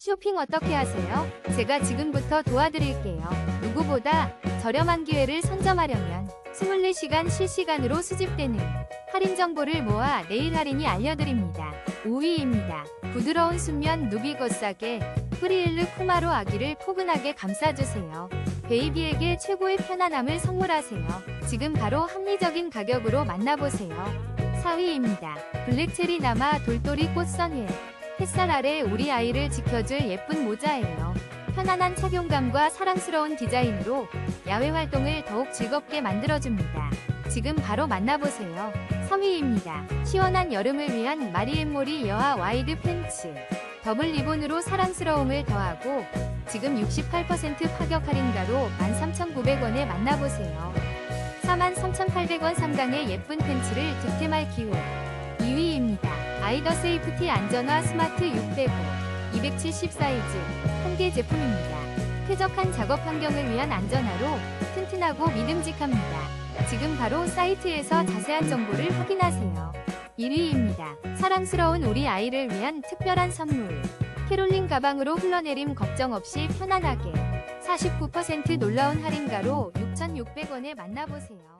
쇼핑 어떻게 하세요? 제가 지금부터 도와드릴게요. 누구보다 저렴한 기회를 선점하려면 24시간 실시간으로 수집되는 할인 정보를 모아 내일 할인이 알려드립니다. 5위입니다. 부드러운 순면 누비거싸게 프리일르 쿠마로 아기를 포근하게 감싸주세요. 베이비에게 최고의 편안함을 선물하세요. 지금 바로 합리적인 가격으로 만나보세요. 4위입니다. 블랙체리 나마 돌돌이 꽃선일. 햇살 아래 우리 아이를 지켜줄 예쁜 모자예요. 편안한 착용감과 사랑스러운 디자인으로 야외 활동을 더욱 즐겁게 만들어줍니다. 지금 바로 만나보세요. 3위입니다. 시원한 여름을 위한 마리엠모리 여하 와이드 팬츠. 더블 리본으로 사랑스러움을 더하고 지금 68% 파격 할인가로 13,900원에 만나보세요. 43,800원 상당의 예쁜 팬츠를 득템할 기회. 2위입니다. 아이더 세이프티 안전화 스마트 605 270 사이즈 한 개 제품입니다. 쾌적한 작업 환경을 위한 안전화로 튼튼하고 믿음직합니다. 지금 바로 사이트에서 자세한 정보를 확인하세요. 1위입니다. 사랑스러운 우리 아이를 위한 특별한 선물. 캐롤린 가방으로 흘러내림 걱정 없이 편안하게 49% 놀라운 할인가로 6,600원에 만나보세요.